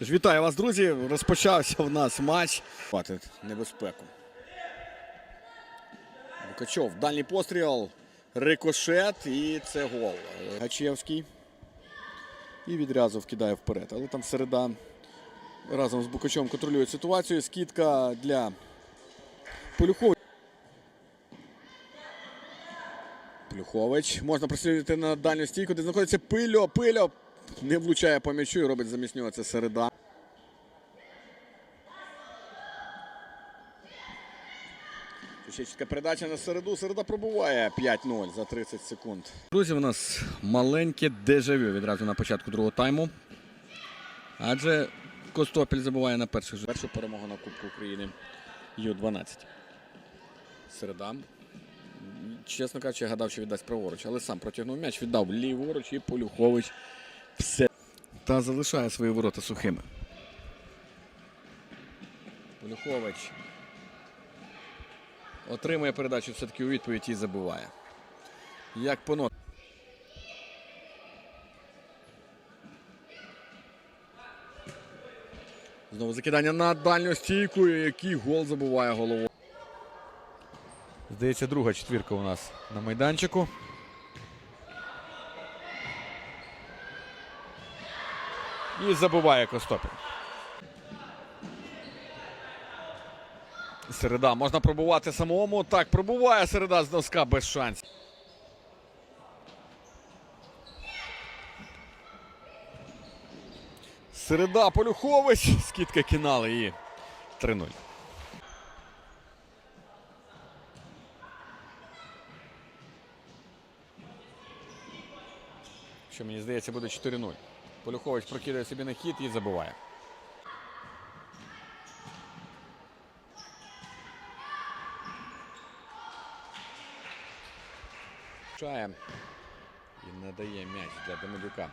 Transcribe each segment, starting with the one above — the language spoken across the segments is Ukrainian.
Вітаю вас, друзі. Розпочався в нас матч. Хватить небезпеку. Лукачов, дальній постріл, рикошет і це гол. Гачевський. І відразу вкидає вперед. Але там середа разом з Букачом контролює ситуацію. Скидка для Полюховича. Плюхович. Можна прислідувати на дальню стійку, де знаходиться Пильо. Пильо не влучає по м'ячу і робить замість це середа. Чітка передача на середу. Середа пробуває 5-0 за 30 секунд. Друзі, у нас маленьке дежавю відразу на початку другого тайму. Адже Костопіль забуває на перших першу перемогу на Кубку України Ю-12. Середа. Чесно кажучи, я гадав, що віддасть праворуч, але сам протягнув м'яч, віддав ліворуч і Полюхович все. Та залишає свої ворота сухими. Полюхович отримує передачу все-таки у відповідь і забиває. Як по нот. Знову закидання на дальню стійку. Який гол забуває головою. Здається, друга четвірка у нас на майданчику. І забуває Костопіль. Середа можна пробувати самому. Так, пробуває середа з носка без шансів. Середа Полюхович. Скидка кінали і 3-0. Що мені здається, буде 4-0. Полюхович прокидає собі на хід і забиває. Чає і надає м'яч для Демидюка.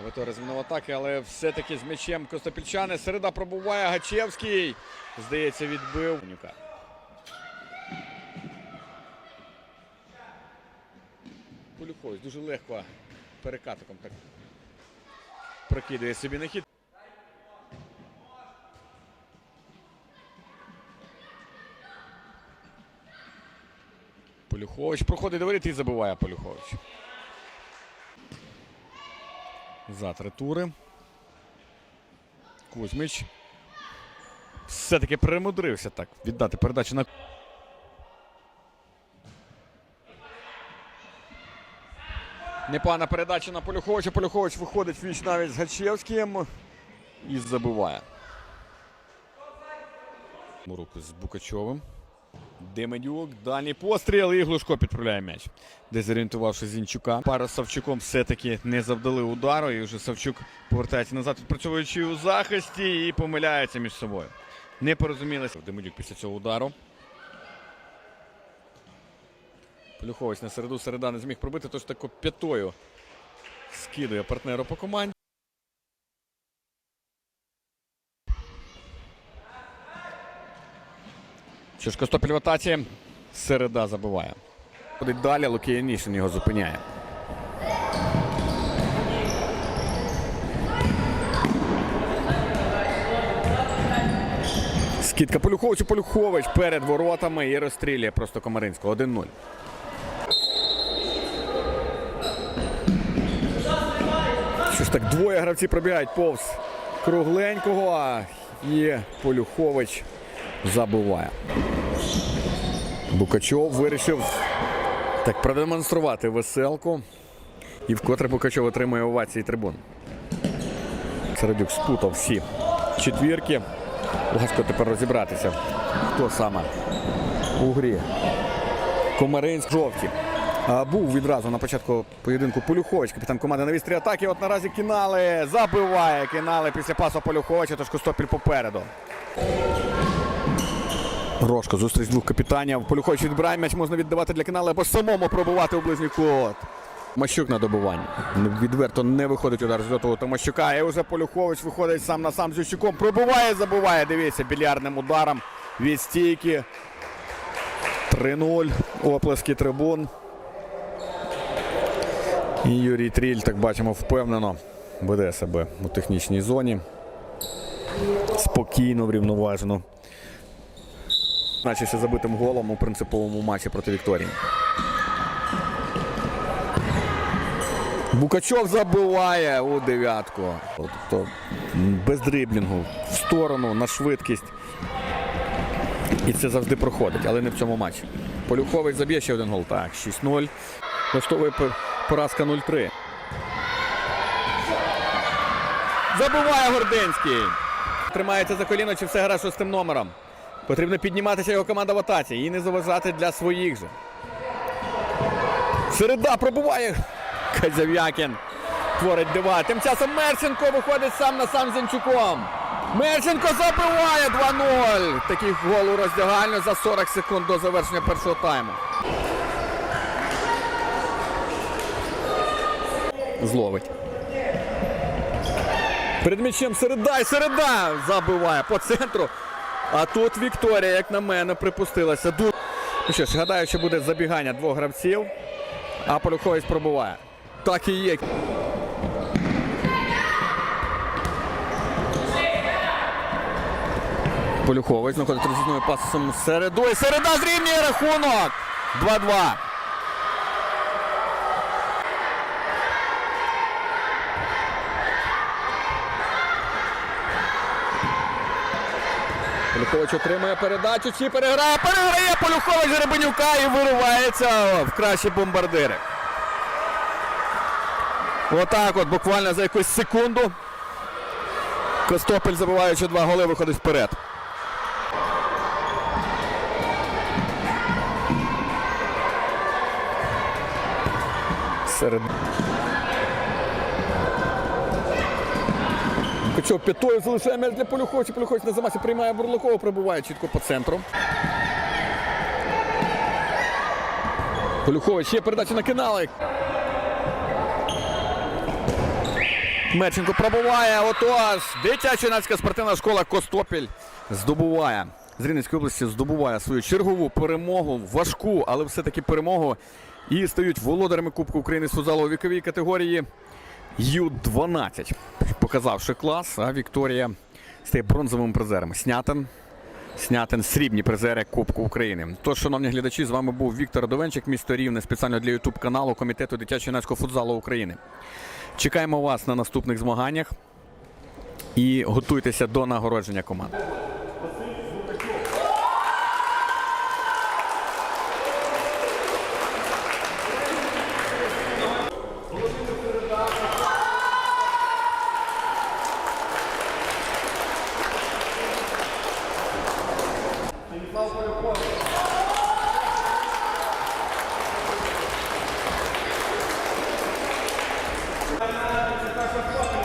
Авито розмінув атаки, але все-таки з м'ячем Костопільчани. Середа пробуває Гачевський. Здається, відбив. Полюхович дуже легко перекатиком так прокидує собі на хід. Полюхович проходить до воріт і забиває Полюхович. За три тури. Кузьмич. Все-таки примудрився так віддати передачу на. Непогана передача на Полюховича. Полюхович виходить віч навіть з Гачевським і забиває. Руку з Букачовим. Демедюк, дальній постріл і Глушко підправляє м'яч. Дезорієнтувавши Зінчука. Пара з Савчуком все-таки не завдали удару. І вже Савчук повертається назад, відпрацьовуючи у захисті і помиляється між собою. Не порозумілися. Демедюк після цього удару. Полюхович на середу. Середа не зміг пробити, тож тако п'ятою скидує партнеру по команді. Що ж, Костопіль в атаці. Середа забиває. Ходить далі, Лукія Нішин його зупиняє. Скидка Полюховичу. Полюхович перед воротами і розстрілює просто Комаринського. 1-0. Що так, двоє гравців пробігають повз кругленького. І Полюхович забиває. Букачов вирішив так продемонструвати веселку. І вкотре Букачов отримує овації трибун. Середюк спутав всі четвірки. Важко тепер розібратися, хто саме у грі. Комаринськ жовті. Був відразу на початку поєдинку Полюхович, капітан команди на вістрі атаки. От наразі кінали забиває кінали після пасу Полюховича, тож Костопіль попереду. Рожко, зустріч двох капітанів. Полюхович відбирає м'яч можна віддавати для кінали або самому пробувати у ближній кут. Мащук на добуванні. Відверто не виходить удар з льотового Томащука. І вже Полюхович виходить сам на сам з Ющуком. Пробиває, забуває. Дивіться, більярдним ударом від стійки. 3-0. Оплески трибун. І Юрій Тріль, так бачимо, впевнено веде себе у технічній зоні. Спокійно, врівноважено. Значився забитим голом у принциповому матчі проти Вікторії. Букачов забиває у дев'ятку. Тобто без дриблінгу, в сторону, на швидкість. І це завжди проходить, але не в цьому матчі. Полюхович заб'є ще один гол. Так, 6-0. Влаштовує пор- поразка 0-3. Забиває Гординський. Тримається за коліно, чи все гра шостим номером. Потрібно підніматися його команда в атаці і не заважати для своїх же. Середа пробуває. Казяв'якін творить дива. Тим часом Мерченко виходить сам на сам з. Мерченко забиває 2-0. Такий гол у роздягальню за 40 секунд до завершення першого тайму. Зловить. Перед м'ячем середа і середа забиває по центру. А тут Вікторія, як на мене, припустилася. Ну що ж, гадаю, що буде забігання двох гравців, а Полюховець пробуває. Так і є. Полюховець знаходить розізною пасом середу. І середа зрівнює рахунок. 2-2. Полюхович отримує передачу. Чи переграє? Переграє Полюхович Гребенюка і виривається в кращі бомбардири. Отак от буквально за якусь секунду. Костопель, забиваючи два голи, виходить вперед. Серед... Качов п'ятою залишає м'яч для Полюховича. Полюхович на замасі приймає Бурлакова, пробиває чітко по центру. Полюхович є передача на канали. Меченко пробуває. Отож, дитяча юнацька спортивна школа Костопіль здобуває. З Рівненської області здобуває свою чергову перемогу, важку, але все-таки перемогу. І стають володарями Кубку України з футзалу у віковій категорії Ю-12. Показавши клас, а Вікторія стає бронзовим призером. Снятин. Снятин срібні призери Кубку України. Тож, шановні глядачі, з вами був Віктор Довенчик, місто Рівне, спеціально для Ютуб каналу Комітету дитячо-юнацького футзалу України. Чекаємо вас на наступних змаганнях і готуйтеся до нагородження команд. Vai, vai, vai, vai.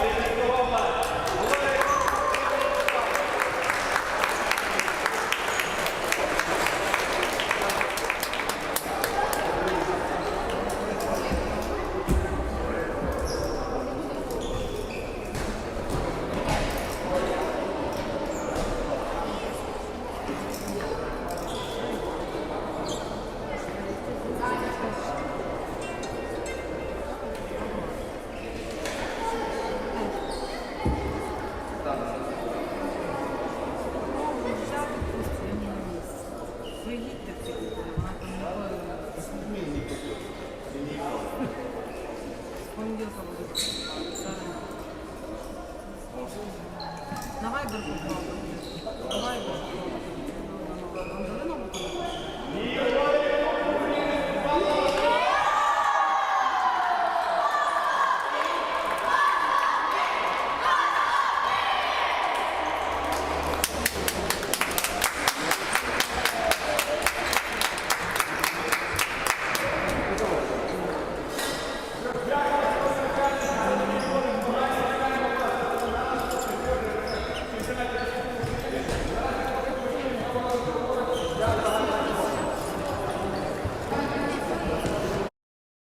Amen.